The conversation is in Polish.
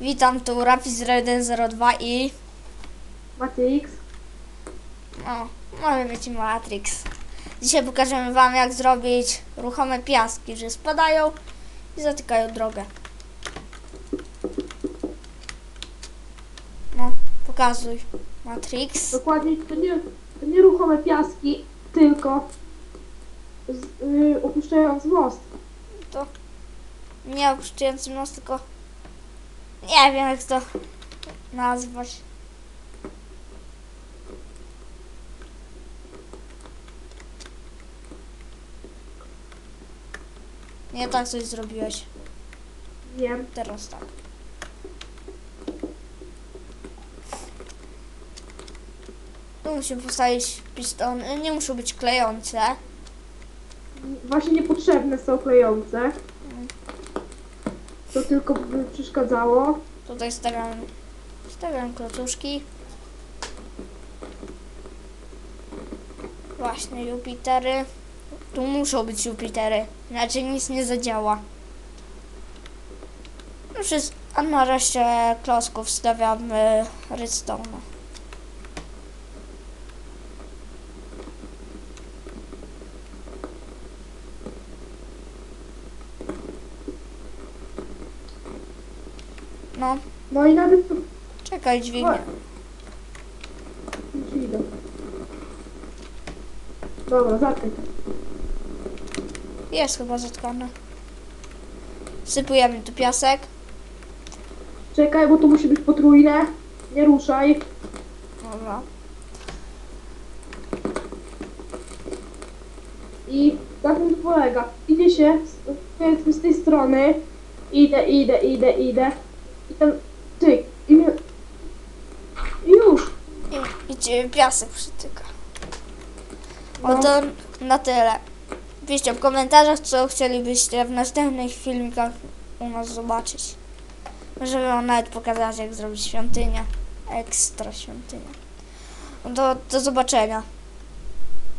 Witam, tu Rapis102 i... Matrix. No, może być Matrix. Dzisiaj pokażemy wam jak zrobić ruchome piaski, że spadają i zatykają drogę. No, pokazuj. Matrix. Dokładnie to nie, to nie ruchome piaski, tylko z, y, opuszczając most. To nie opuszczający nos, tylko nie wiem jak to nazwać. Nie tak coś zrobiłeś. Wiem. Teraz tak. Tu musimy postawić pistony. Nie muszą być klejące. Właśnie niepotrzebne są klejące. To tylko by przeszkadzało. Tutaj stawiam, stawiam klocuszki. Właśnie Jupitery. Tu muszą być Jupitery, inaczej nic nie zadziała. No Przez, a na reszcie klocków stawiamy redstone. No, No i nawet czekaj dźwignię. Idę. Dobra, zatkaj. Jest chyba zatkane. Sypujemy tu piasek. Czekaj, bo to musi być potrójne. Nie ruszaj. Dobra. I na tym to polega. Idzie się, z- z tej strony. Idę, idę, idę, idę. Ten... Ty, i mnie... Już. I, i cię piasek przytyka. No. O to na tyle. Piszcie w komentarzach, co chcielibyście w następnych filmikach u nas zobaczyć. Możemy wam nawet pokazać, jak zrobić świątynię. Ekstra świątynię. No to do zobaczenia.